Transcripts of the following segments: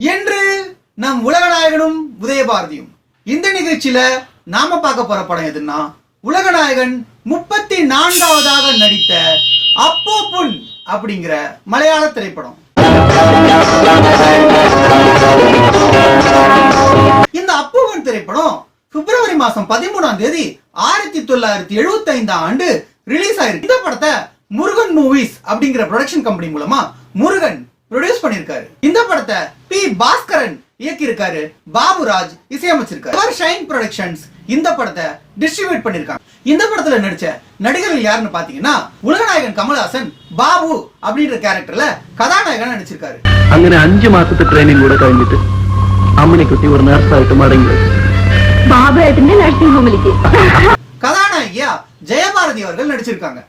என்று நம் உலகநாயகனும் உதயபாரதியும். இந்த நிகழ்ச்சியில நாம பார்க்க போற படம் எதுன்னா உலகநாயகன் முப்பத்தி நான்காவதாக நடித்த அப்போ புல் அப்படிங்கிற மலையாள திரைப்படம். இந்த அப்போவன் திரைப்படம் பிப்ரவரி மாசம் பதிமூணாம் தேதி ஆயிரத்தி தொள்ளாயிரத்தி எழுபத்தி ஐந்தாம் ஆண்டு ரிலீஸ் ஆயிருக்கு. இந்த படத்தை முருகன் மூவிஸ் அப்படிங்கிற ப்ரொடக்ஷன் கம்பெனி மூலமா முருகன் ப்ரொடியூஸ் பண்ணிருக்காரு. இந்த படத்தை பி பாஸ்கரன் இயக்கியிருக்காரு. பாபுராஜ் இசையமைச்சிருக்காரு. ஷைன் ப்ரொடக்ஷன்ஸ் இந்த படத்தை டிஸ்ட்ரிபியூட் பண்ணிருக்காங்க. இந்த படத்துல நடிச்ச நடிகர்கள் யாருன்னு பாத்தீங்கன்னா உலகநாயகன் கமல்ஹாசன் பாபு அப்படின்ற கேரக்டர்ல கதாநாயகன் நடிச்சிருக்காரு. அங்கே அஞ்சு மாசத்து ட்ரைனிங் கூட கழிஞ்சிட்டு அம்மனை குட்டி ஒரு நர்ஸ் ஆயிட்டு மாறீங்க பாபு நர்சிங் ஹோமிலிக்கு கதாநாயகியா ஜெயபாரதி அவர்கள் நடிச்சிருக்காங்க.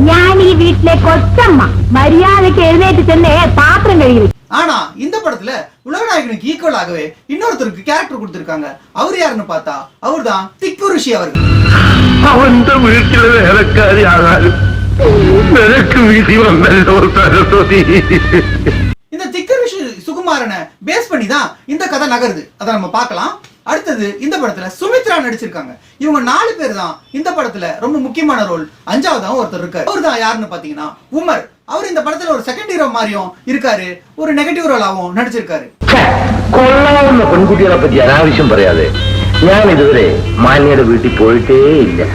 ஞானி வீட்டுல கொச்சம்மா மரியாதைக்கு எழுநேற்று சென்னே பாத்திரம் கழுவி ஆனா இந்த படத்துல உலகநாயகனுக்கு ஈக்குவல் ஆகவே இன்னொருத்தருக்கு கேரக்டர் கொடுத்திருக்காங்க அவர் யாருன்னு பார்த்தா அவர் தான் திக்புருஷி அவர்கள் அவன் வீட்டில வேலைக்காரி ஆகாது எனக்கு வீசி இந்த திக்கரிஷி சுகுமாரனை பேஸ் பண்ணி தான் இந்த கதை நகருது அதை நம்ம பார்க்கலாம் அடுத்தது இந்த படத்துல சுமித்ரா நடிச்சிருக்காங்க. இவங்க நாலு பேர் தான் இந்த படத்துல ரொம்ப முக்கியமான ரோல். அஞ்சாவதாகவும் ஒருத்தர் இருக்காரு. அவர் தான் யாருன்னு பாத்தீங்கன்னா உமர். அவர் இந்த படத்துல ஒரு செகண்ட் ஹீரோ மாதிரியும் இருக்காரு. ஒரு நெகட்டிவ் ரோலாவும் நடிச்சிருக்காரு. கொள்ளாவுள்ள பெண்குட்டிகளை பத்தி அனாவசியம் பறையாது. நான் இதுவரை மானியோட வீட்டுக்கு போயிட்டே இல்லை?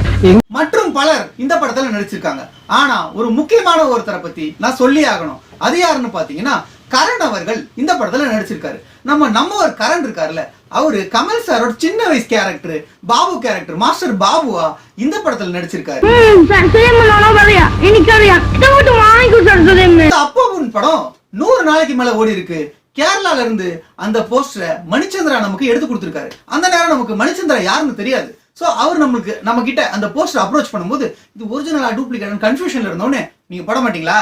மற்றும் பலர் இந்த படத்துல நடிச்சிருக்காங்க. ஆனா ஒரு முக்கியமான ஒருத்தரை பத்தி நான் சொல்லி ஆகணும். அது யாருன்னு பாத்தீங்கன்னா கரண் அவர்கள் இந்த படத்துல நடிச்சிருக்காரு. நம்ம நம்ம ஒரு கரண்ட் இருக்கார்ல அவரு கமல் சாரோட சின்ன வயசு கேரக்டர் பாபு கேரக்டர் மாஸ்டர் பாபுவா இந்த படத்துல நடிச்சிருக்காரு. அப்பாவுன் படம் நூறு நாளைக்கு மேல ஓடி இருக்கு. கேரளால இருந்து அந்த போஸ்டர் மணிச்சந்திரா நமக்கு எடுத்து கொடுத்திருக்காரு. அந்த நேரம் நமக்கு மணிச்சந்திரா யாருன்னு தெரியாது. சோ அவர் நம்மளுக்கு நம்ம கிட்ட அந்த போஸ்டர் அப்ரோச் பண்ணும்போது இது ஒரிஜினலா டூப்ளிகேட் கன்ஃபியூஷன்ல இருந்தோடனே நீங்க பட மாட்டீங்களா?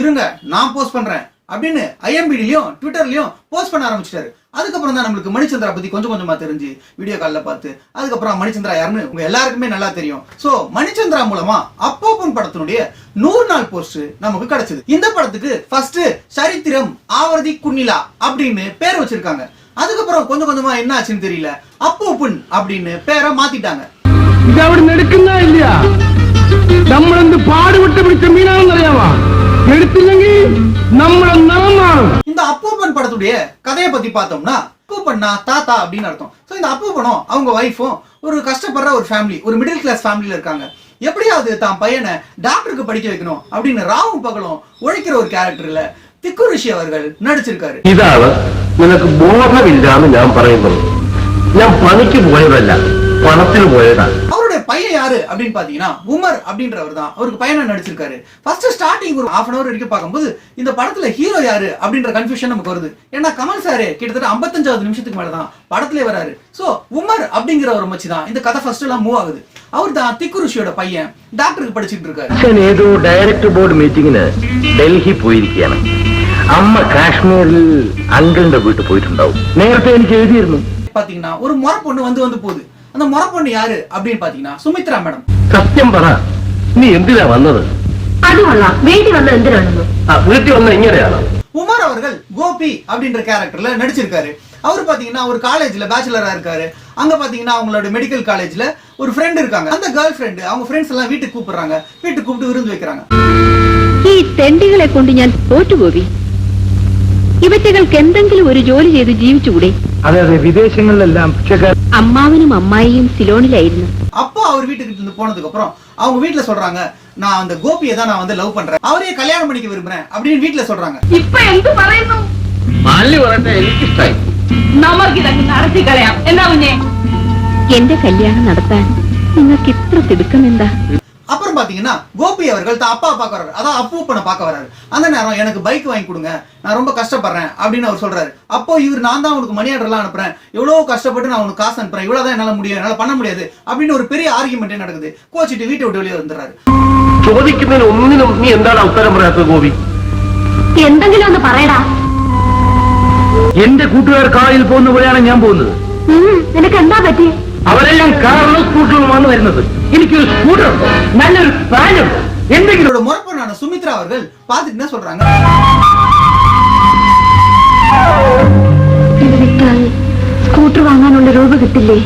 இருங்க நான் போஸ்ட் பண்றேன். அப்படின்னு ஐஎம்பிடிலையும் ட்விட்டர்லையும் போஸ்ட் பண்ண ஆரம்பிச்சிட்டாரு. அதுக்கப்புறம் தான் நம்மளுக்கு மணிச்சந்திரா பத்தி கொஞ்சம் கொஞ்சமா தெரிஞ்சு வீடியோ காலில் பார்த்து அதுக்கப்புறம் மணிச்சந்திரா யாருன்னு உங்க எல்லாருக்குமே நல்லா தெரியும். ஸோ மணிச்சந்திரா மூலமா அப்போப்பன் படத்தினுடைய நூறு நாள் போஸ்ட் நமக்கு கிடைச்சது. இந்த படத்துக்கு ஃபர்ஸ்ட் சரித்திரம் ஆவரதி குன்னிலா அப்படின்னு பேர் வச்சிருக்காங்க. அதுக்கப்புறம் கொஞ்சம் கொஞ்சமா என்ன ஆச்சுன்னு தெரியல. அப்போப்பன் அப்படின்னு பேரை மாத்திட்டாங்க. இது அவரு நெடுக்குன்னா இல்லையா? നമ്മളെന്ത് പാടുപെട്ട് പിടിച്ച മീനാണെന്ന് അറിയാമോ എടുത്തില്ലെങ്കിൽ നമ്മളെ നിറം മാറും இந்த அப்பூப்பன் படத்துடைய கதையை பத்தி பார்த்தோம்னா அப்பூப்பன்னா தாத்தா அப்படின்னு அர்த்தம் சோ இந்த அப்பூப்பனும் அவங்க ஒய்ஃபும் ஒரு கஷ்டப்படுற ஒரு ஃபேமிலி ஒரு மிடில் கிளாஸ் ஃபேமிலில இருக்காங்க எப்படியாவது தான் பையனை டாக்டருக்கு படிக்க வைக்கணும் அப்படின்னு ராவும் பகலும் உழைக்கிற ஒரு கேரக்டர்ல திக்கு ரிஷி அவர்கள் நடிச்சிருக்காரு ഇതാണ് നിനക്ക് ബോധമില്ലാന്ന് ഞാൻ പറയുന്നത് ഞാൻ പണിക്ക് പോയതല്ല പണത്തിന് പോയതാണ് அவருடைய பையன் யாரு அப்படின்னு பாத்தீங்கன்னா உமர் அப்படின்றவர் தான் அவருக்கு பையனா நடிச்சிருக்காரு ஃபர்ஸ்ட் ஸ்டார்டிங் ஒரு ஹாஃப் அன் அவர் வரைக்கும் பார்க்கும்போது இந்த படத்துல ஹீரோ யாரு அப்படின்ற கன்ஃபியூஷன் நமக்கு வருது ஏன்னா கமல் சாரு கிட்டத்தட்ட 55வது நிமிஷத்துக்கு மேல தான் படத்திலே வராரு சோ உமர் அப்படிங்கிற ஒரு மச்சி தான் இந்த கதை ஃபர்ஸ்ட் எல்லாம் மூவ் ஆகுது அவர் தான் திக்கு ரிஷியோட பையன் டாக்டருக்கு படிச்சிட்டு இருக்காரு അച്ഛൻ ഏതോ ഡയറക്ടർ ബോർഡ് മീറ്റിംഗിന് ഡൽഹി പോയിരിക്കുകയാണ് അമ്മ കാശ്മീരിൽ അങ്കിളിന്റെ വീട്ടിൽ പോയിട്ടുണ്ടാവും നേരത്തെ എനിക്ക് എഴുതിയിരുന്നു பாத்தீங்கன்னா ஒரு முறை பொண்ணு வந்து வந்து போகுது அந்த முறை பொண்ணு யாரு அப்படின்னு பாத்தீங்கன்னா சுமித்ரா மேடம் സത്യം പറ നീ എന്തിനാ വന്നത് അത് കൊള്ളാം വീട്ടിൽ വന്ന് എന്തിനാണെന്ന് ആ, വീട്ടിൽ വന്ന ഇങ്ങനെയാണോ உமர் அவர்கள் கோபி அப்படின்ற கேரக்டர்ல நடிச்சிருக்காரு அவர் பாத்தீங்கன்னா ஒரு காலேஜ்ல பேச்சுலரா இருக்காரு அங்க பாத்தீங்கன்னா அவங்களோட மெடிக்கல் காலேஜ்ல ஒரு ஃப்ரெண்ட் இருக்காங்க அந்த கேர்ள் ஃப்ரெண்ட் அவங்க ஃப்ரெண்ட்ஸ் எல்லாம் வீட்டுக்கு கூப்பிடுறாங்க வீட்டுக்கு கூப்பிட்டு விருந்து வைக்கிறாங்க ഈ തെണ്ടികളെ കൊണ്ട് ഞാൻ തോറ്റുപോയി ഇവറ്റകൾക്ക് എന്തെങ്കിലും ഒരു ജോലി ചെയ്ത് ജീവിച്ചുകൂടെ അതെ അതെ വിദേശങ്ങളിലെല്ലാം ഭിക്ഷക്കാർ അമ്മാവനും അമ്മായിയും സിലോണിലായിരുന്നു அப்போ அவர் வீட்டுக்கு இருந்து போனதுக்கு அப்புறம் அவங்க வீட்டுல சொல்றாங்க நான் அந்த கோபியை தான் நான் வந்து லவ் பண்றேன் அவரையே கல்யாணம் பண்ணிக்க விரும்புறேன் அப்படின்னு வீட்டுல சொல்றாங்க ഇപ്പൊ എന്ത് പറയുന്നു മാലി പറയട്ടെ എനിക്കിഷ്ടായി നമുക്കിതൊക്കെ നടത്തി കളയാം എന്താ കുഞ്ഞെ എന്റെ കല്യാണം നടത്താൻ നിങ്ങൾക്ക് ഇത്ര തിടുക്കം എന്താ அப்புறம் பாத்தீங்கன்னா கோபி அவர்கள் தான் அப்பா பார்க்க வர்றாரு அதான் அப்பூப்பனை பார்க்க வர்றாரு அந்த நேரம் எனக்கு பைக் வாங்கி கொடுங்க நான் ரொம்ப கஷ்டப்படுறேன் அப்படின்னு அவர் சொல்றாரு அப்போ இவர் நான் தான் உனக்கு மணி ஆர்டர்லாம் அனுப்புறேன் எவ்வளவு கஷ்டப்பட்டு நான் உனக்கு காசு அனுப்புறேன் இவ்வளவுதான் என்னால முடியும் என்னால பண்ண முடியாது அப்படின்னு ஒரு பெரிய ஆர்குமெண்டே நடக்குது கோச்சிட்டு வீட்டை விட்டு வெளியே வந்துடுறாரு ചോദിക്കുന്നതിന് ഒന്നിനും നീ എന്താണ് ഉത്തരം പറയാത്തത് ഗോപി എന്തെങ്കിലും ഒന്ന് പറയടാ എന്റെ കൂട്ടുകാർ കാറിൽ പോകുന്ന പോലെയാണ് ഞാൻ പോകുന്നത് നിനക്ക് എന്താ പറ്റി അവരെല്ലാം കാറിലും സ്കൂട്ടറിലുമാണ് വരുന്നത് എനിക്കൊരു സ്കൂട്ടർ ഉണ്ടോ നല്ലൊരു ഫാനുണ്ടോ എന്തെങ്കിലും என்னோட முறப்பொண்ணான சுமித்ரா அவர்கள் பார்த்துட்டு என்ன சொல்றாங்க ഇത് വിറ്റാൽ സ്കൂട്ടർ വാങ്ങാനുള്ള രൂപ കിട്ടില്ലേ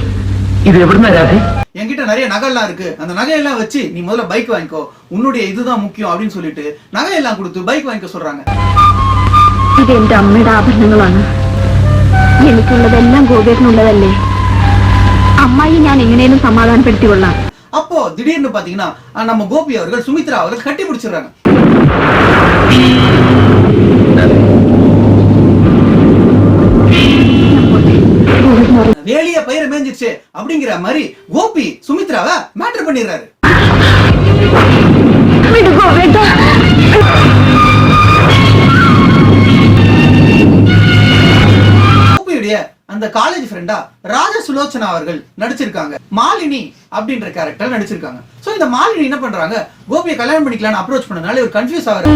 இது எப்படின்னா ராசி என்கிட்ட நிறைய நகைலாம் இருக்கு அந்த நகையெல்லாம் வச்சு நீ முதல்ல பைக் வாங்கிக்கோ உன்னுடைய இதுதான் முக்கியம் அப்படின்னு சொல்லிட்டு நகையெல்லாம் கொடுத்து பைக் வாங்கிக்க சொல்றாங்க ഇത് എന്റെ അമ്മയുടെ ആഭരണങ്ങളാണ് എനിക്കുള്ളതെല്ലാം ഗോപേട്ടനുള്ളതല്ലേ അമ്മായി ഞാൻ എങ്ങനെയും സമാധാനപ്പെടുത്തി കൊള്ളാം அப்போ திடீர்னு பாத்தீங்கன்னா அஹ், நம்ம கோபி அவர்கள் சுமித்ரா அவர்கள் கட்டி பிடிச்சிடுறாங்க வேலிய பயிர மேஞ்சிருச்சு அப்படிங்கிற மாதிரி கோபி சுமித்ராவை மேட்டர் பண்ணிடுறாரு கோபியுடைய அந்த காலேஜ் ஃப்ரெண்டா ராஜ சுலோச்சனா அவர்கள் நடிச்சிருக்காங்க. மாலினி அப்படின்ற கேரக்டர் நடிச்சிருக்காங்க. சோ இந்த மாலினி என்ன பண்றாங்க? கோபியை கல்யாணம் பண்ணிக்கலாம்னு அப்ரோச் பண்ணனால இவர் கன்ஃபியூஸ் ஆவார்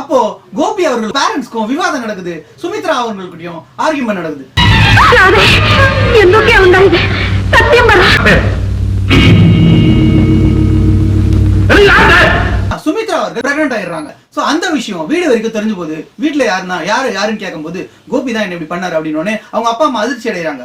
அப்போ கோபி அவர்கள் பேரண்ட்ஸ்க்கும் விவாதம் நடக்குது. சுமித்ரா அவங்களுக்கிட்டையும் ஆர்கியூமெண்ட் நடக்குது. சத்தியம் அவர்கள் பிரெக்னென்ட் ஆயிடுறாங்க. ஸோ அந்த விஷயம் வீடு வரைக்கும் தெரிஞ்சு போது வீட்டுல யாருன்னா யாரு யாருன்னு கேட்கும்போது கோபி தான் என்ன இப்படி பண்ணார் அப்படின்னு உடனே அவங்க அப்பா அம்மா அதிர்ச்சி அடைகிறாங்க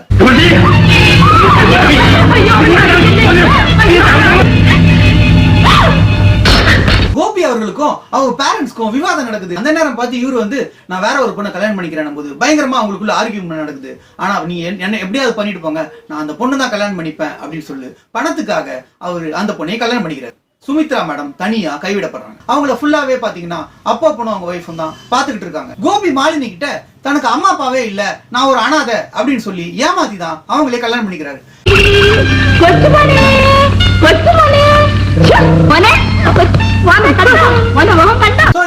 கோபி அவர்களுக்கும் அவங்க பேரண்ட்ஸ்க்கும் விவாதம் நடக்குது. அந்த நேரம் பார்த்து இவரு வந்து நான் வேற ஒரு பொண்ணை கல்யாணம் பண்ணிக்கிறேன் போது பயங்கரமா அவங்களுக்குள்ள ஆர்கியூமெண்ட் நடக்குது. ஆனா நீ என்ன எப்படியாவது பண்ணிட்டு போங்க. நான் அந்த பொண்ணு தான் கல்யாணம் பண்ணிப்பேன் அப்படின்னு சொல்லு. பணத்துக்காக அவரு அந்த பொண்ணையை கல்யாணம் பண்ணிக்கிறார். சுமித்ரா மேடம் தனியா கைவிடப்படுறாங்க. அவங்கள ஃபுல்லாவே பாத்தீங்கன்னா அப்பா பொண்ணும் அவங்க ஒய்ஃபும் தான் பாத்துக்கிட்டு இருக்காங்க. கோபி மாலினி கிட்ட தனக்கு அம்மா அப்பாவே இல்ல நான் ஒரு அனாத அப்படின்னு சொல்லி ஏமாத்தி தான் அவங்களே கல்யாணம் பண்ணிக்கிறாரு.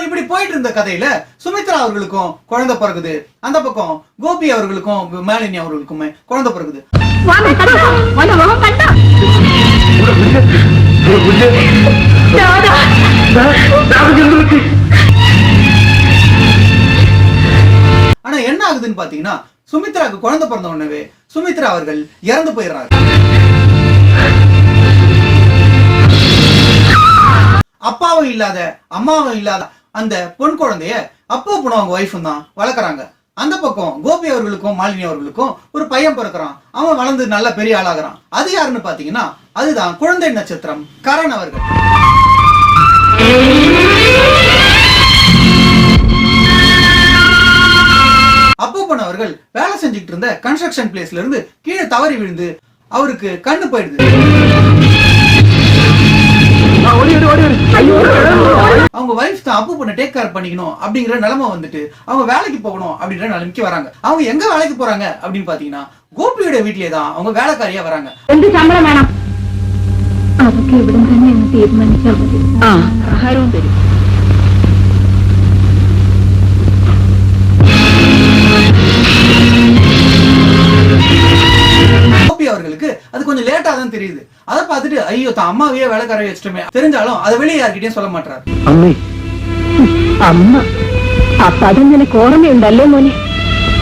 இப்படி போயிட்டு இருந்த கதையில சுமித்ரா அவர்களுக்கும் குழந்தை பிறகுது அந்த பக்கம் கோபி அவர்களுக்கும் மாலினி அவர்களுக்குமே குழந்தை பிறகுது என்ன ஆகுதுன்னு பாத்தீங்கன்னா சுமித்ராக்கு குழந்தை பிறந்த உடனே சுமித்ரா அவர்கள் இறந்து போயிடுறாரு அப்பாவும் இல்லாத அம்மாவும் இல்லாத அந்த பொன் குழந்தைய அப்போ போன அவங்க ஒய்ஃபும் தான் வளர்க்குறாங்க. அந்த பக்கம் கோபி அவர்களுக்கும் மாலினி அவர்களுக்கும் ஒரு பையன் பிறக்கிறான். அவன் வளர்ந்து நல்ல பெரிய ஆளாகிறான். அது யாருன்னு பாத்தீங்கன்னா அதுதான் குழந்தை நட்சத்திரம் கரண் அவர்கள். அப்போ அவர்கள் வேலை செஞ்சுக்கிட்டு இருந்த கன்ஸ்ட்ரக்ஷன் பிளேஸ்ல இருந்து கீழே தவறி விழுந்து அவருக்கு கண்ணு போயிடுது. அவங்க வைஃப் தான் அப்பு பண்ண டேக் கேர் பண்ணிக்கணும் அப்படிங்கிற நிலைமை வந்துட்டு அவங்க வேலைக்கு போகணும் அப்படின்ற நிலைமைக்கு வராங்க அவங்க எங்க வேலைக்கு போறாங்க அப்படின்னு பாத்தீங்கன்னா கோபியோட வீட்லயே தான் அவங்க வேலைக்காரியா வராங்க എന്ത് ശമ്പളം വേണം അതൊക്കെ ഇവിടെ തന്നെ അങ്ങ് തീരുമാനിച്ചാൽ മതി ആ ആഹാരവും തരും அவர்களுக்கு அது கொஞ்சம் லேட்டா தான் தெரியுது அதை பார்த்துட்டு ஐயோ தான் அம்மாவையே வேலைக்காரைய வச்சுட்டுமே தெரிஞ்சாலும் அதை வெளியே யார்கிட்டயும் சொல்ல மாட்டாரு അമ്മേ അമ്മ ആ പദം നിനക്ക് ഓർമ്മയുണ്ടല്ലേ മോനെ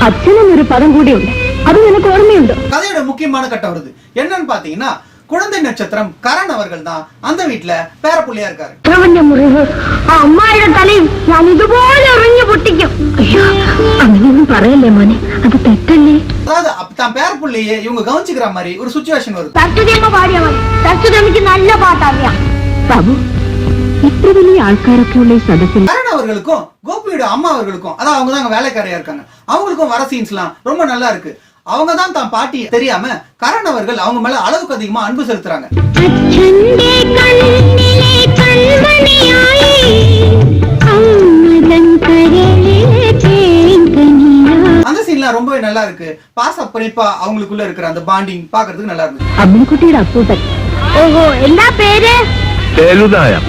അച്ഛനെന്നൊരു പദം കൂടിയുണ്ട് അത് നിനക്ക് ഓർമ്മയുണ്ടോ கதையோட முக்கியமான கட்டம் வருது என்னன்னு பாத்தீங்கன்னா குழந்தை நட்சத்திரம் கரண் அவர்கள் தான் அந்த வீட்டுல பேரப்புள்ளையா இருக்காரு അവന്റെ മുറിവ് ആ അമ്മായിയുടെ തലയും ഞാൻ ഇതുപോലെ എറിഞ്ഞു പൊട്ടിക്കും അയ്യോ അങ്ങനെയൊന്നും പറയല്ലേ മോനെ അത് തെറ്റല്ലേ அதாவது அப்ப தான் பேரப்புள்ளையே இவங்க கவனிச்சுக்கிற மாதிரி ஒரு சுச்சுவேஷன் வருது തച്ചുതമ്മ പാടിയാ മതി തച്ചുതമ്മയ്ക്ക് നല്ല പാട്ടറിയാം ബാബു ഇത്ര വലിയ ആൾക്കാരൊക്കെ ഉള്ള ഈ സദസ്സിൽ கரண் அவர்களுக்கும் கோபியோட அம்மா அவர்களுக்கும் அதான் அவங்க தான் அங்க வேலைக்காரையா இருக்காங்க அவங்களுக்கும் வர சீன்ஸ்லாம் ரொம்ப நல்லா இருக்கு அவங்க தான் தான் பாட்டி தெரியாம கரண் அவர்கள் அவங்க மேல அளவுக்கு அதிகமா அன்பு செலுத்துறாங்க അച്ഛന്റെ കണ്ണിലെ കൺമണിയായി അമ്മതൻ കരളിലെ തേങ്കനിയാ அந்த சீன்லாம் ரொம்ப நல்லா இருக்கு. பாஸ் அப்பனிப்பா அவங்களுக்குள்ள இருக்கிற அந்த பாண்டிங் பாக்குறதுக்கு நல்லா இருக்கு அப்படி குட்டிடா கூட்டம் ஓஹோ என்ன பேரு? பேருதாயம்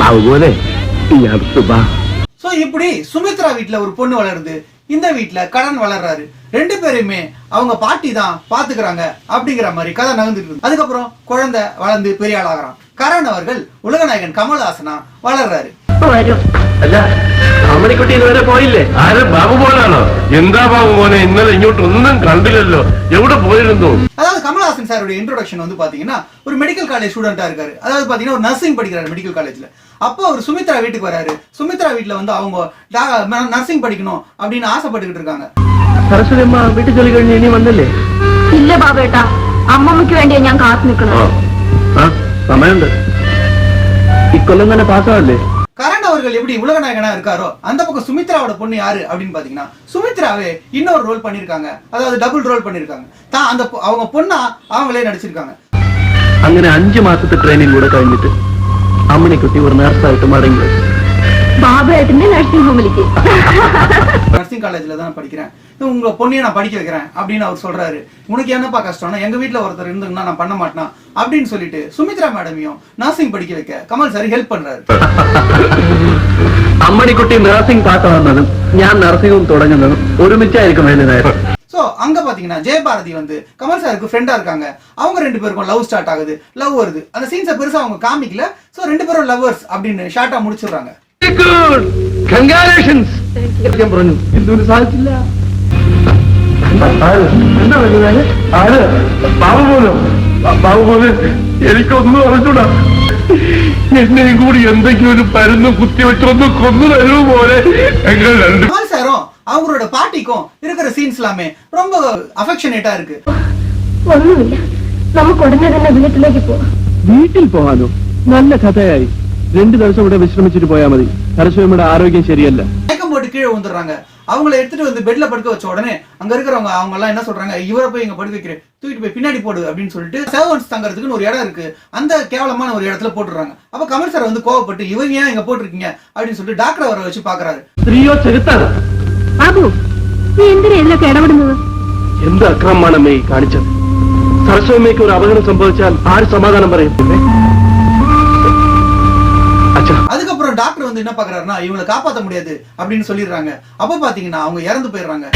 பாவுகோலே சோ இப்படி சுமித்ரா வீட்ல ஒரு பொண்ணு வளருது. இந்த வீட்ல கடன் வளர்றாரு. ரெண்டு பேருமே அவங்க பாட்டி தான் பாத்துக்கிறாங்க அப்படிங்கிற மாதிரி கதை நகர்ந்துட்டு இருக்கு. அதுக்கப்புறம் குழந்தை வளர்ந்து பெரிய ஆளாகிறான். கரண் அவர்கள் உலகநாயகன் கமல்ஹாசனா வளர்றாரு. വരും അല്ല അമ്മണിക്കുട്ടി ഇതുവരെ പോയില്ലേ ആര് ബാബു മോനാണോ എന്താ ബാബു മോനെ ഇന്നലെ ഇങ്ങോട്ട് ഒന്നും കണ്ടില്ലല്ലോ എവിടെ പോയിരുന്നു அதாவது கமல்ஹாசன் சாருடைய இன்ட்ரோடக்ஷன் வந்து பாத்தீங்கன்னா ஒரு மெடிக்கல் காலேஜ் ஸ்டூடெண்டா இருக்காரு அதாவது பாத்தீங்கன்னா ஒரு நர்சிங் படிக்கிறாரு மெடிக்கல் காலேஜ்ல அப்போ அவர் சுமித்ரா வீட்டுக்கு வராரு சுமித்ரா வீட்டுல வந்து அவங்க நர்சிங் படிக்கணும் அப்படின்னு ஆசைப்பட்டுக்கிட்டு இருக்காங்க സരസ്വതി അമ്മ വീട്ടിൽ ജോലി കഴിഞ്ഞ് ഇനി വന്നില്ലേ ഇല്ല ബാബേട്ടാ അമ്മമ്മയ്ക്ക് വേണ്ടിയാ ഞാൻ കാത്തു നിൽക്കണം ആ സമയമുണ്ട് ഇക്കൊല്ലം തന്നെ പാസ്സാവല്ലേ கரண் அவர்கள் எப்படி உலக நாயகனா இருக்காரோ அந்த பக்கம் சுமித்ராவோட பொண்ணு யாரு அப்படின்னு பாத்தீங்கன்னா சுமித்ராவே இன்னொரு ரோல் பண்ணிருக்காங்க அதாவது டபுள் ரோல் பண்ணிருக்காங்க தான் அந்த பொ- அவங்க பொண்ணா அவங்களே நடிச்சிருக்காங்க അങ്ങനെ അഞ്ചു മാസത്തെ ട്രെയിനിങ് കൂടെ കഴിഞ്ഞിട്ട് അമ്മണിക്കുട്ടി ഒരു നേഴ്സായിട്ട് മടങ്ങി വരും ബാബേട്ടന്റെ നഴ്സിംഗ് ഹോമിലേക്ക് நர்சிங் காலேஜ்ல தான் நான் படிக்கிறேன் இது உங்க பொண்ணையும் நான் படிக்க வைக்கிறேன் அப்படின்னு அவர் சொல்றாரு உனக்கு என்னப்பா கஷ்டம்னா எங்க வீட்ல ஒருத்தர் இருந்திருந்தா நான் பண்ண மாட்டேனா அப்படின்னு சொல்லிட்டு சுமித்ரா மேடமையும் நர்சிங் படிக்க வைக்க கமல் சார் ஹெல்ப் பண்றாரு അമ്മണിക്കുട്ടി നഴ്സിംഗ് പാട്ട് വന്നതും ഞാൻ നഴ്സിംഗും തുടങ്ങുന്നതും ഒരുമിച്ചായിരിക്കും വേണ്ടി നേരം சோ அங்க பாத்தீங்கன்னா ஜெயபாரதி வந்து கமல் சாருக்கு ஃப்ரெண்டா இருக்காங்க அவங்க ரெண்டு பேருக்கும் லவ் ஸ்டார்ட் ஆகுது லவ் வருது அந்த சீன்ஸை பெருசா அவங்க காமிக்கல சோ ரெண்டு பேரும் லவ்வர்ஸ் அப்படின்னு ஷார்ட்டா முடிச்சிடுறாங்க ഗുഡ് കൺഗ്രാലേഷൻസ് ഞാൻ പറഞ്ഞു എന്തൊരു സാധിച്ചില്ല എന്താ വരുന്നത് ആര് ബാബു മോനോ ബ- ബാബു മോന് എനിക്കൊന്നും അറിഞ്ഞൂടാ എന്നെയും കൂടി എന്തെങ്കിലും ഒരു പരുന്ന് കുത്തിവെച്ചൊന്ന് കൊന്നു തരൂ പോലെ ഞങ്ങൾ രണ്ട് கமல் சாரும் அவங்களோட பாட்டிக்கும் இருக்கிற சீன்ஸ் எல்லாமே ரொம்ப அஃபெக்ஷனேட்டா இருக்கு ഒന്നുമില്ല നമുക്ക് ഉടനെ തന്നെ വീട്ടിലേക്ക് പോവാം വീട്ടിൽ പോകാനോ നല്ല കഥയായി രണ്ടു ദിവസം ഇവിടെ വിശ്രമിച്ചിട്ട് പോയാൽ മതി സരസ്വതിയുടെ ആരോഗ്യം ശരിയല്ല மயக்கம் போட்டு கீழே விழுந்துடுறாங்க அவங்கள எடுத்துட்டு வந்து பெட்ல படுக்க வச்ச உடனே அங்க இருக்கிறவங்க அவங்க எல்லாம் என்ன சொல்றாங்க இவரை போய் இங்க படுக்க வைக்கிறேன் தூக்கிட்டு போய் பின்னாடி போடு அப்படின்னு சொல்லிட்டு சர்வன்ஸ் தங்கறதுக்குன்னு ஒரு இடம் இருக்கு அந்த கேவலமான ஒரு இடத்துல போட்டுறாங்க அப்ப கமல் சார் வந்து கோவப்பட்டு இவங்க ஏன் இங்க போட்டிருக்கீங்க அப்படின்னு சொல்லிட்டு டாக்டர் அவரை வச்சு பாக்குறாரு സ്ത്രീയോ ചെറുത്താണ് ബാബു നീ എന്തിനാ ഇതിലൊക്കെ ഇടപെടുന്നത് എന്ത് അക്രമമാണ് അമ്മയെ കാണിച്ചത് സരസ്വതിയമ്മയ്ക്ക് ഒരു അപകടം സംഭവിച്ചാൽ ആര് സമാധാനം പറയും അച്ഛാ அதுக்கப்புறம் டாக்டர் வந்து என்ன பாக்குறாருன்னா இவங்களை காப்பாத்த முடியாது அப்படின்னு சொல்லிடுறாங்க. அப்ப பாத்தீங்கன்னா அவங்க இறந்து போயிடுறாங்க.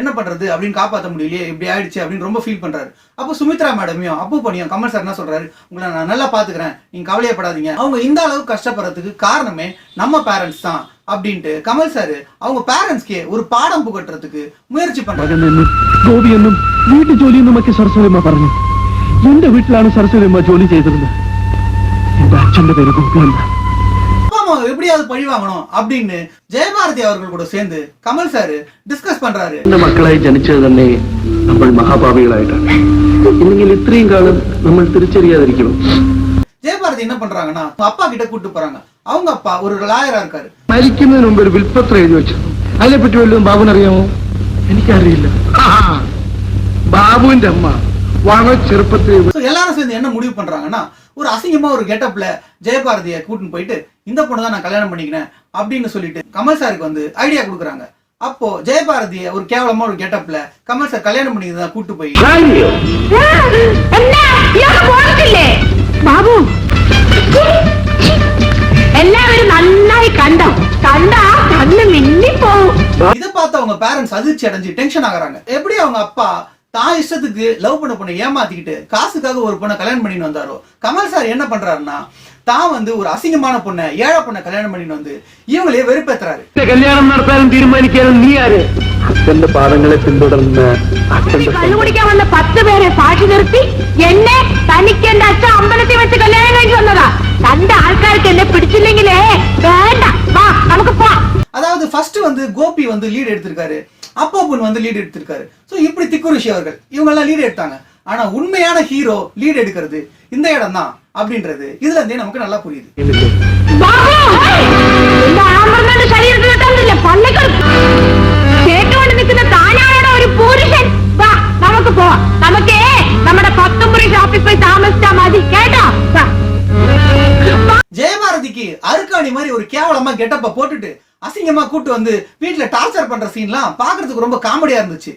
என்ன பண்றது அப்படின்னு காப்பாத்த முடியலையே இப்படி ஆயிடுச்சு அப்படின்னு ரொம்ப ஃபீல் பண்றாரு. அப்போ சுமித்ரா மேடமையும் அப்பு பண்ணியும் கமல் சார் என்ன சொல்றாரு? உங்களை நான் நல்லா பாத்துக்கிறேன். நீங்க கவலையப்படாதீங்க. அவங்க இந்த அளவுக்கு கஷ்டப்படுறதுக்கு காரணமே நம்ம பேரண்ட்ஸ் தான். அப்படின்ட்டு கமல் சார் அவங்க பேரண்ட்ஸ்க்கே ஒரு பாடம் புகட்டுறதுக்கு முயற்சி பண்றாரு മകനെന്നും ഗോപിയെന്നും വീട്ടു ജോലിയെന്നും ഒക്കെ സരസ്വതിയമ്മ പറഞ്ഞു എന്റെ വീട്ടിലാണ് സരസ്വതിയമ്മ ജോലി ചെയ്തിരുന്നത് എന്റെ അച്ഛന്റെ പേര് ഗോപിയല്ല அப்பா அம்மா எப்படியாவது பழி வாங்கணும் அப்படின்னு ஜெயபாரதி அவர்கள் கூட சேர்ந்து கமல் சார் டிஸ்கஸ் பண்றாரு എന്റെ മക്കളായി ജനിച്ചത് തന്നെ നമ്മൾ മഹാഭാവികളായിട്ടാണ് ഇല്ലെങ്കിൽ ഇത്രയും കാലം നമ്മൾ തിരിച്ചറിയാതിരിക്കണം ஜெயபாரதி என்ன பண்றாங்கன்னா அப்பா கிட்ட கூட்டு போறாங்க அவங்க அப்பா ஒரு லாயரா இருக்காரு മരിക്കുന്നതിന് മുമ്പ് ഒരു വിൽപ്പത്രം എഴുതി വെച്ചിരുന്നു അതിനെപ്പറ്റി വല്ലതും ബാബുവിനറിയാമോ എനിക്കറിയില്ല ആഹാ. ബാബുവിന്റെ അമ്മ വളരെ ചെറുപ്പത്തിൽ So, எல்லாரும் சேர்ந்து என்ன முடிவு பண்றாங்கன்னா ஒரு அசிங்கமா ஒரு கெட்டப்ல ஜெயபாரதிய கூட்டின்னு போயிட்டு இந்த பொண்ணு தான் நான் கல்யாணம் பண்ணிக்கினேன் அப்படின்னு சொல்லிட்டு கமல் சாருக்கு வந்து ஐடியா கொடுக்குறாங்க அப்போ ஜெயபாரதிய ஒரு கேவலமா ஒரு கெட்டப்ல கமல் சார் கல்யாணம் பண்ணிக்கிறதா கூட்டு போய் എന്നാ ഇയാൾക്ക് ബോധത്തില്ലേ ബാബു എല്ലാവരും നന്നായി കണ്ടോ കണ്ടാ കണ്ണ് മിന്നിപ്പോവും இதை பார்த்து அவங்க பேரண்ட்ஸ் அதிர்ச்சி அடைஞ்சு டென்ஷன் ஆகுறாங்க எப்படி அவங்க அப்பா தான் இஷ்டத்துக்கு லவ் பண்ண பொண்ணை ஏமாத்திக்கிட்டு காசுக்காக ஒரு பொண்ணை கல்யாணம் பண்ணிட்டு வந்தாரோ கமல் சார் என்ன பண்றாருன்னா தான் வந்து ஒரு அசிங்கமான பொண்ணை ஏழை பொண்ணை கல்யாணம் பண்ணிட்டு வந்து இவங்களே வெறுப்பேத்துறாரு കല്യാണം നടത്താനും തീരുമാനിക്കാനും നീ ആര് അച്ഛന്റെ പാദങ്ങളെ പിന്തുടർന്ന് അച്ഛന്റെ കള്ളു കുടിക്കാൻ വന്ന പത്ത് പേരെ സാക്ഷി നിർത്തി എന്നെ அந்த ஆட்காருக்கு என்ன பிடிச்சில்லைங்களே வேண்டாம். வா நமக்கு போ. அதாவது ஃபர்ஸ்ட் வந்து கோபி வந்து லீட் எடுத்திருக்காரு. அப்பா பொன் வந்து லீட் எடுத்திருக்காரு. ஸோ இப்படி திக்குரிஷி அவர்கள் இவங்க இவங்கெல்லாம் லீட் எடுத்தாங்க. ஆனா உண்மையான ஹீரோ லீட் எடுக்கிறது இந்த இடம் தான் அப்படின்றது. இதுல இருந்தே நமக்கு நல்லா புரியுது. நமக்கு போ. நமக்கே நம்ம பத்து முறை ஷாப்பிங் போய் தாமசிச்சா மாதிரி. கேட்டோம் ஜெயபாரதிக்கு அருக்காணி மாதிரி ஒரு கேவலமா கெட்டப்ப போட்டுட்டு அசிங்கமா கூட்டு வந்து வீட்டுல டார்ச்சர் பண்ற சீன்லாம் பாக்குறதுக்கு ரொம்ப காமெடியா இருந்துச்சு.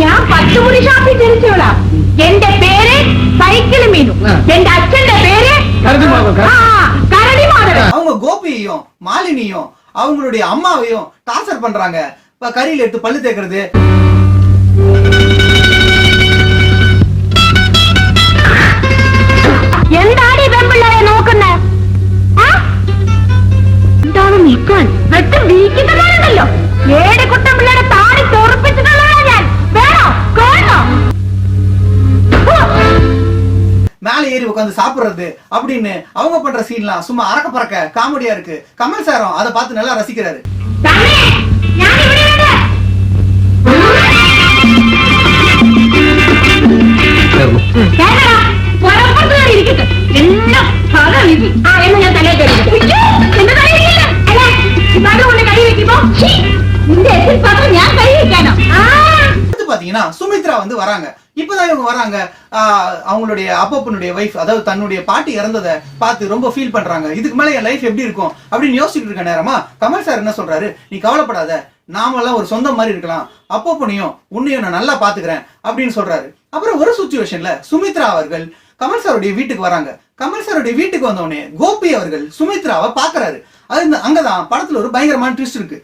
ഞാൻ பத்து മുടി ഷാപ്പിൽ തിരിച്ചോളാം എന്റെ பேரே സൈക്കിൾ மீன். എന്റെ അച്ഛന്റെ பேரே கரடி മാധവൻ அவங்க கோபியையும் மாலினியும் அவங்களுடைய அம்மாவையும் டார்ச்சர் பண்றாங்க. இப்ப கரியில எடுத்து பல்லு தேய்க்கிறது. എന്താടി പെമ്പിള്ളേരെ നോക്കുന്നേ നിൽക്കാൻ വെട്ടും വീക്കുന്നതാണല്ലോ ഏഴ് കുട്ടം പിള്ളേരെ താടി തോർപ്പിച്ചിട്ടുള്ളതാ ഞാൻ വേണോ കാണോ மேலே ஏறி உட்காந்து சாப்பிடுறது அப்படின்னு அவங்க பண்ற சீன்லாம் சும்மா அறக்க பறக்க காமெடியா இருக்கு கமல் சாரும் அதை பார்த்து நல்லா ரசிக்கிறாரு ഞാൻ ഇവിടെയുണ്ട് பாத்தீங்கன்னா சுமித்ரா வந்து வராங்க. இப்பதான் இவங்க வராங்க. ஆஹ் அவங்களுடைய அப்பப்பனுடைய ஒய்ஃப் அதாவது தன்னுடைய பாட்டி இறந்ததை பார்த்து ரொம்ப ஃபீல் பண்றாங்க. இதுக்கு மேல என் லைஃப் எப்படி இருக்கும்? அப்படின்னு யோசிச்சுட்டு இருக்க நேரமா கமல் சார் என்ன சொல்றாரு? நீ கவலைப்படாத. நாமெல்லாம் ஒரு சொந்தம் மாதிரி இருக்கலாம். அப்பப்பனையும் உன்னையும் நான் நல்லா பாத்துக்கிறேன் அப்படின்னு சொல்றாரு. அப்புறம் ஒரு சுச்சுவேஷன்ல சுமித்ரா அவர்கள் கமல் சாருடைய வீட்டுக்கு வராங்க. கமல் சாருடைய வீட்டுக்கு வந்த உடனே கோபி அவர்கள் சுமித்ராவை பாக்குறாரு. அது இந்த- அங்கதான் படத்துல ஒரு பயங்கரமான ட்விஸ்ட் இருக்கு.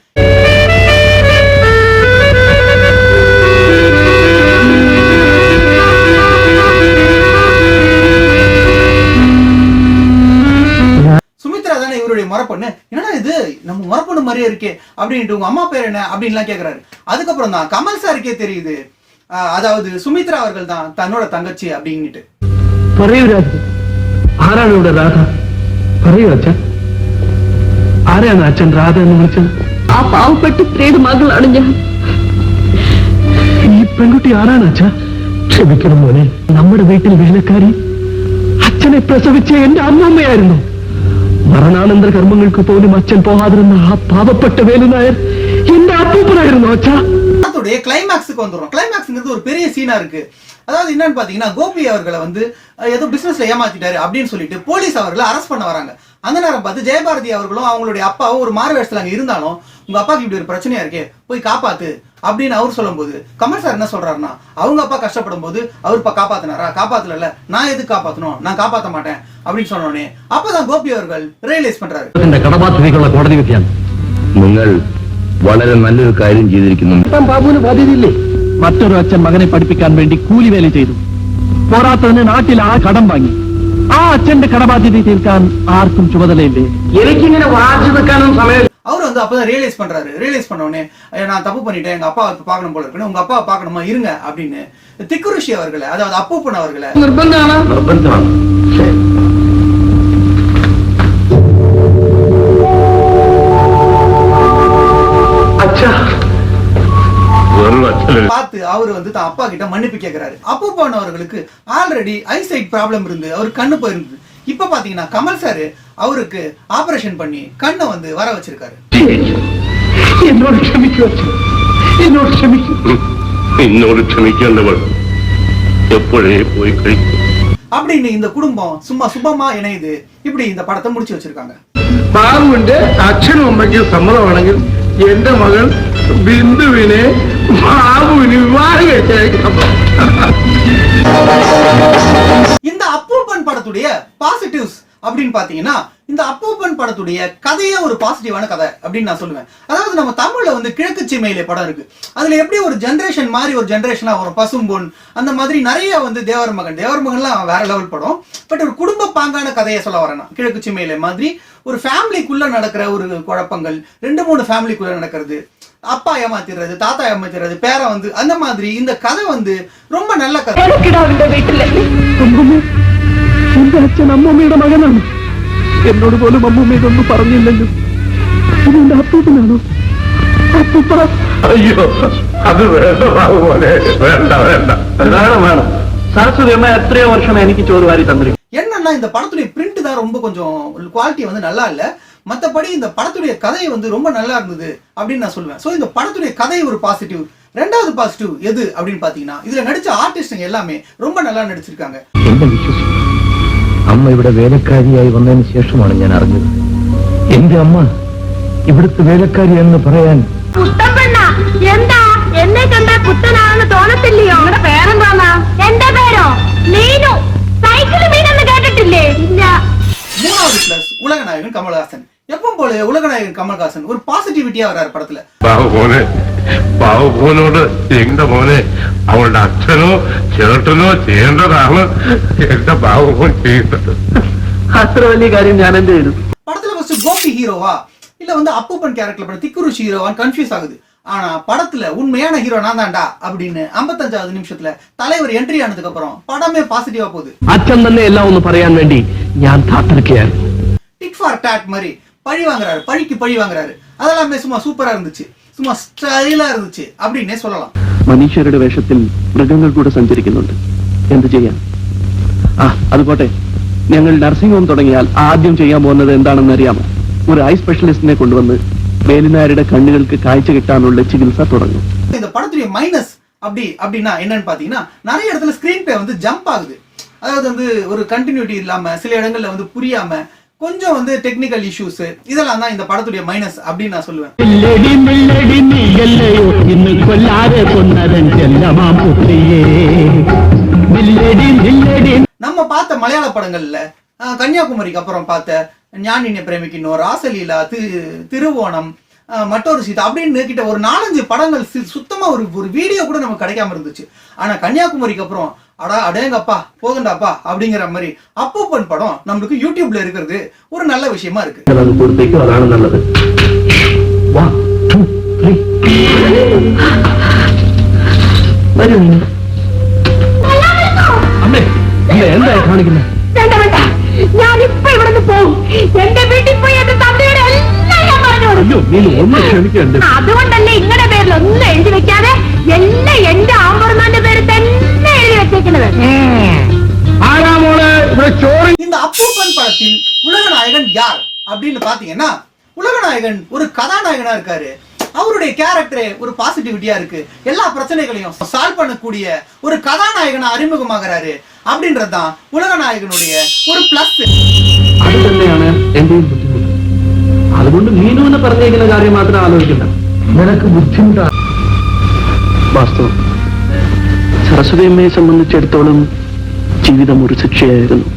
சுமித்ரா தானே இவருடைய முறப்பொண்ணு என்னடா இது? நம்ம முறப்பொண்ணு மாதிரியே இருக்கே அப்படின்ட்டு உங்க அம்மா பேர் என்ன? அப்படின்லாம் கேக்குறாரு. அதுக்கப்புறம் தான் கமல் சாருக்கே தெரியுது. ஆஹ் அதாவது சுமித்ரா அவர்கள் தான் தன்னோட தங்கச்சி அப்படின்னுட்டு. ആരെയാണ് അച്ഛൻ രാധ എന്ന് വിളിച്ചത് ആ പാവപ്പെട്ട സ്ത്രീയുടെ മകളാണ് ഞാൻ ഈ പെൺകുട്ടി ആരാണ് അച്ഛ ക്ഷമിക്കണം മോനെ നമ്മുടെ വീട്ടിൽ വേലക്കാരി അച്ഛനെ പ്രസവിച്ച എന്റെ അമ്മമ്മയായിരുന്നു മരണാനന്തര കർമ്മങ്ങൾക്ക് പോലും അച്ഛൻ പോകാതിരുന്ന ആ പാവപ്പെട്ട വേലുനായർ എന്റെ അപ്പൂപ്പനായിരുന്നു അച്ഛ படத்துடைய கிளைமேக்ஸுக்கு வந்துடும் கிளைமேக்ஸ்ங்கிறது ஒரு பெரிய சீனா இருக்கு அதாவது என்னன்னு பாத்தீங்கன்னா கோபி அவர்களை வந்து அஹ், ஏதோ பிசினஸ்ல ஏமாத்திட்டாரு அப்படின்னு சொல்லிட்டு போலீஸ் அவர்களை அரெஸ்ட் பண்ண வராங்க அந்த நேரம் பார்த்து ஜெயபாரதி அவர்களும் அவங்களுடைய அப்பாவும் ஒரு மாறு வேஷத்துல அங்க இருந்தாலும் உங்க அப்பாக்கு இப்படி ஒரு பிரச்சனையா இருக்கே போய் காப்பாத்து அப்படின்னு அவர் சொல்லும்போது கமல் சார் என்ன சொல்றாருன்னா அவங்க அப்பா கஷ்டப்படும் போது அவர் இப்ப காப்பாத்தினாரா காப்பாத்தல நான் எதுக்கு காப்பாத்தணும் நான் காப்பாத்த மாட்டேன் அப்படின்னு சொன்ன உடனே அப்பதான் கோபி அவர்கள் ரியலைஸ் பண்றாரு എന്റെ കടബാധ്യതയ്ക്കുള്ള കോടതി വിധിയാണ് നിങ്ങൾ വളരെ നല്ലൊരു കാര്യം ചെയ്തിരിക്കുന്നു ഇപ്പം ബാബുവിന് ബാധ്യതയില്ലേ മറ്റൊരു അച്ഛൻ മകനെ പഠിപ്പിക്കാൻ വേണ്ടി കൂലിവേല ചെയ്തു പോരാത്തതിന് നാട്ടിൽ ആ കടം വാങ്ങി ആ അച്ഛന്റെ കടബാധ്യത തീർക്കാൻ ആർക്കും ചുമതലയില്ലേ എനിക്കിങ്ങനെ വാച്ചു വെക്കാനും സമയം அவர் வந்து அப்பதான் ரியலைஸ் பண்றாரு ரியலைஸ் பண்ண உடனே "ஐயா, நான் தப்பு பண்ணிட்டேன் எங்க அப்பா பார்க்கணும் போல இருக்குன்னு உங்க அப்பா பார்க்கணுமா இருங்க அப்படின்னு திக்குருஷி அவர்களை அதாவது அப்பூப்பன் அவர்களை നിർബന്ധമാണ് பார்த்து அவர் வந்து தான் அப்பா கிட்ட மன்னிப்பு கேட்கிறாரு அப்பூப்பன் அவர்களுக்கு ஆல்ரெடி ஐசைட் ப்ராப்ளம் இருந்து அவர் கண்ணு போயிருந்தது இப்ப பாத்தீங்கன்னா கமல் சார் அவருக்கு ஆபரேஷன் பண்ணி கண்ணை வந்து வர வச்சிருக்காரு എന്നോട് ക്ഷമിക്കൂ അച്ഛൻ എന്നോട് ക്ഷമിക്കൂ നിന്നോട് ക്ഷമിക്കേണ്ടവൾ എപ്പോഴേ പോയി കഴിക്കും அப்படின்னு இந்த குடும்பம் சும்மா சுபமா இணையுது இப்படி இந்த படத்தை முடிச்சு வச்சிருக்காங்க ബാബുവിന്റെ അച്ഛനും അമ്മയ്ക്കും സമ്മതമാണെങ്കിൽ എന്റെ മകൾ ബിന്ദുവിനെ ബാബുവിന് വിവാഹം കഴിച്ചേക്കണം இந்த அப்பூப்பன் படத்துடைய பாசிட்டிவ்ஸ் அப்படின்னு பாத்தீங்கன்னா இந்த அப்பப்பன் படத்துடைய கதையே ஒரு பாசிட்டிவான கதை அப்படின்னு நான் சொல்லுவேன். அதாவது நம்ம தமிழ்ல வந்து கிழக்கு சீமையில படம் இருக்கு. அதுல எப்படி ஒரு ஜென்ரேஷன் மாதிரி ஒரு ஜென்ரேஷனா வரும். பசும்பொன் அந்த மாதிரி நிறைய வந்து தேவர் மகன். தேவர் மகன்லாம் வேற லெவல் படம். பட் ஒரு குடும்ப பாங்கான கதையை சொல்ல வரேன் கிழக்கு சீமையில மாதிரி ஒரு ஃபேமிலிக்குள்ள நடக்கிற ஒரு குழப்பங்கள் ரெண்டு மூணு ஃபேமிலிக்குள்ள நடக்கிறது அப்பா ஏமாத்திடுறது தாத்தா ஏமாத்திடுறது பேரை வந்து அந்த மாதிரி இந்த கதை வந்து ரொம்ப நல்ல கதை. வீட்டுல. நம்ம എന്നോട് പോലും അമ്മമ്മ ഇതൊന്നും പറഞ്ഞില്ലല്ലോ ഇതെന്റെ അപ്പൂപ്പനാണോ അപ്പൂപ്പ അയ്യോ അത് വേണ്ട ബാബുപോലെ വേണ്ട വേണ്ട വേണം വേണം സരസ്വതി അമ്മ എത്രയോ വർഷം എനിക്ക് ചോറ് വാരി തന്നിരിക്കും என்னன்னா இந்த படத்துடைய பிரிண்ட் தான் ரொம்ப கொஞ்சம் குவாலிட்டி வந்து நல்லா இல்ல மத்தபடி இந்த படத்துடைய கதை வந்து ரொம்ப நல்லா இருந்தது அப்படின்னு நான் சொல்லுவேன் சோ இந்த படத்துடைய கதை ஒரு பாசிட்டிவ் ரெண்டாவது பாசிட்டிவ் எது அப்படின்னு பாத்தீங்கன்னா இதுல நடிச்ச ஆர்டிஸ்டுங்க எல்லாமே ரொம்ப நல்லா நடிச்சிருக்காங்க എന്നെ വിശ്വസിക്കും അമ്മ ഇവിടെ വേലക്കാരിയായി വന്നതിന് ശേഷമാണ് ഞാൻ അറിഞ്ഞത് എന്റെ അമ്മ ഇവിടുത്തെ വേലക്കാരി എന്ന് പറയാൻ കുട്ടപ്പെണ്ണ എന്താ എന്നെ കണ്ട കുട്ടനാണെന്ന് തോന്നത്തില്ലയോ നിങ്ങളുടെ പേരെന്താന്നാ എന്റെ പേരോ മീനു സൈക്കിൾ മീനെന്ന് കേട്ടിട്ടില്ലേ ഇല്ല மூணாவது பிளஸ் உலகநாயகன் கமலஹாசன் எப்பவும் போல உலகநாயகன் கமல்ஹாசன் ஒரு பாசிட்டிவிட்டியா வர்றாரு படத்துல ബാബുമോനെ ബാബുമോനോട് എന്റെ മോനെ അവളുടെ അച്ഛനോ ചേട്ടനോ ചെയ്യേണ്ടതാണ് എന്റെ ബാബുമോൻ ചെയ്യുന്നത് അത്ര വലിയ കാര്യം ഞാൻ എന്ത് ചെയ്തു படத்துல ஃபர்ஸ்ட் கோபி ஹீரோவா இல்ல வந்து அப்பப்பன் கேரக்டர் பண்ண திக்குருஷி ஹீரோவான்னு கன்ஃபியூஸ் ஆகுது ஆனா படத்துல உண்மையான ஹீரோ நான் தான்டா அப்படின்னு ஐம்பத்தஞ்சாவது நிமிஷத்துல தலைவர் என்ட்ரி ஆனதுக்கு அப்புறம் படமே பாசிட்டிவா போகுது അച്ഛൻ തന്നെ എല്ലാം ഒന്ന് പറയാൻ വേണ്ടി ഞാൻ കാത്തിരിക്കുകയായിരുന്നു டிக் ஃபார் டாட் மாதிரி பழி வாங்குறாரு பழிக்கு பழி வாங்குறாரு அதெல்லாமே சும்மா சூப்பரா இருந்துச்சு சும்மா ஸ்டைலா இருந்துச்சு அப்படின்னே சொல்லலாம் മനുഷ്യരുടെ വേഷത്തിൽ മൃഗങ്ങൾ കൂടെ സഞ്ചരിക്കുന്നുണ്ട് എന്ത് ചെയ്യാൻ ആ അത് പോട്ടെ ഞങ്ങൾ നഴ്സിംഗ് ഹോം തുടങ്ങിയാൽ ആദ്യം ചെയ്യാൻ പോകുന്നത് എന്താണെന്ന് അറിയാമോ ഒരു ഐ സ്പെഷ്യലിസ്റ്റിനെ കൊണ്ടുവന്ന് മേലിനാരുടെ കണ്ണുകൾക്ക് കാഴ്ച കിട്ടാനുള്ള ചികിത്സ തുടങ്ങും இந்த படத்துடைய மைனஸ் அப்படி அப்படின்னா என்னன்னு பாத்தீங்கன்னா நிறைய இடத்துல ஸ்கிரீன் பே வந்து ஜம்ப் ஆகுது அதாவது வந்து ஒரு கண்டினியூட்டி இல்லாம சில இடங்கள்ல வந்து புரியாம கொஞ்சம் வந்து டெக்னிக்கல் இஷ்யூஸ் இதெல்லாம் தான் இந்த படத்துடைய மைனஸ் அப்படின்னு நான் சொல்லுவேன். நம்ம பார்த்த மலையாள படங்கள்ல கன்னியாகுமரிக்கு அப்புறம் பார்த்த ஞானின பிரேமிக்கின் ஒரு ஆசலீலா திரு திருவோணம் மற்றொரு சீதா அப்படின்னு கிட்ட ஒரு நாலஞ்சு படங்கள் சுத்தமா ஒரு ஒரு வீடியோ கூட நமக்கு கிடைக்காம இருந்துச்சு. ஆனா கன்னியாகுமரிக்கு அப்புறம் அடா அடேங்கப்பா போகண்டாப்பா அப்படிங்கிற மாதிரி அப்பப்பன் படம் நம்மளுக்கு யூடியூப்ல இருக்கிறது ஒரு நல்ல விஷயமா இருக்கு അത് കൊടുത്തേക്കും അതാണ് നല്ലത് One, two, three. വരൂ നീ. അമ്മേ അമ്മേ എന്താ കാണിക്കുന്നത് വേണ്ട വേണ്ട ഞാൻ ഇപ്പൊ ഇവിടുന്ന് പോകും എന്റെ വീട്ടിൽ പോയി എന്റെ തന്തയുടെ എല്ലാം ഞാൻ പറഞ്ഞു കൊടുക്കും അയ്യോ നീ ഒന്ന് ക്ഷമിക്കണ്ടേ അതുകൊണ്ടല്ലേ ഇങ്ങനെ പേരിൽ ഒന്നും എഴുതി വെക്കാതെ എല്ലാം എന്റെ ആമ്പർമാന്റെ പേര് തന്നെ എഴുതി വെച്ചേക്കുന്നത് ആരാ മോളെ ഇവിടെ ചോറ് இந்த அப்பப்பன் படத்தில் உலகநாயகன் யார் அப்படின்னு பாத்தீங்கன்னா உலகநாயகன் ஒரு கதாநாயகனா இருக்காரு அவருடைய கேரக்டரே ஒரு பாசிட்டிவிட்டியா இருக்கு எல்லா பிரச்சனைகளையும் சால்வ் பண்ணக்கூடிய ஒரு கதாநாயகனா அறிமுகமாகறாரு அப்படின்றதுதான் உலகநாயகனுடைய ஒரு பிளஸ் അത് തന്നെയാണ് എന്റെയും ബുദ്ധിമുട്ട് അതുകൊണ്ട് മീനുവിനെ പറഞ്ഞേക്കുന്ന കാര്യം മാത്രം ആലോചിക്കണ്ട നിനക്ക് ബുദ്ധിമുട്ടാണ് വാസ്തവം സരസ്വതി അമ്മയെ സംബന്ധിച്ചിടത്തോളം ജീവിതം ഒരു ശിക്ഷയായിരുന്നു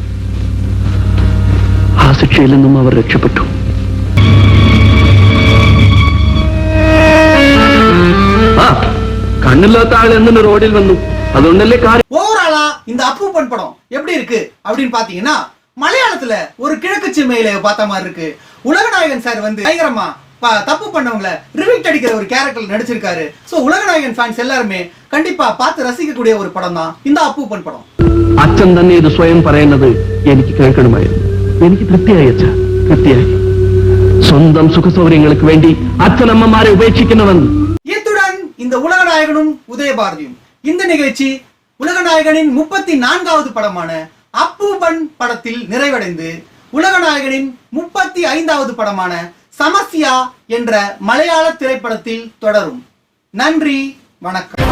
ആ ശിക്ഷയിൽ നിന്നും അവർ രക്ഷപ്പെട്ടു ആ കണ്ണില്ലാത്ത ആൾ എന്നിന് റോഡിൽ വന്നു അതുകൊണ്ടല്ലേ കാര്യം ஓவராலா இந்த அப்பூப்பன் படம் எப்படி இருக்கு அப்படின்னு பாத்தீங்கன்னா மலையாளத்துல ஒரு கிழக்கு சிமையில பார்த்த மாதிரி இருக்கு உலகநாயகன் சார் வந்து பயங்கரமா ப- தப்பு பண்ணவங்கள ரிவிக்ட் அடிக்கிற ஒரு கேரக்டர் நடிச்சிருக்காரு சோ உலகநாயகன் ஃபேன்ஸ் எல்லாருமே கண்டிப்பா பார்த்து ரசிக்கக்கூடிய ஒரு படம் தான் இந்த அப்பூப்பன் படம் അച്ഛൻ തന്നെ ഇത് സ്വയം പറയുന്നത് എനിക്ക് കേൾക്കണമായിരുന്നു എനിക്ക് തൃപ്തിയായി അച്ഛ തൃപ്തിയായി സ്വന്തം സുഖസൗകര്യങ്ങൾക്ക് വേണ്ടി അച്ഛനമ്മമാരെ ഉപേക്ഷിക്കുന്നവൻ இத்துடன் இந்த உலகநாயகனும் உதயபாரதியும் இந்த நிகழ்ச்சி உலகநாயகனின் முப்பத்தி நான்காவது படமான அப்பூபன் படத்தில் நிறைவடைந்து உலகநாயகனின் முப்பத்தி ஐந்தாவது படமான சமஸ்யா என்ற மலையாள திரைப்படத்தில் தொடரும். நன்றி வணக்கம்.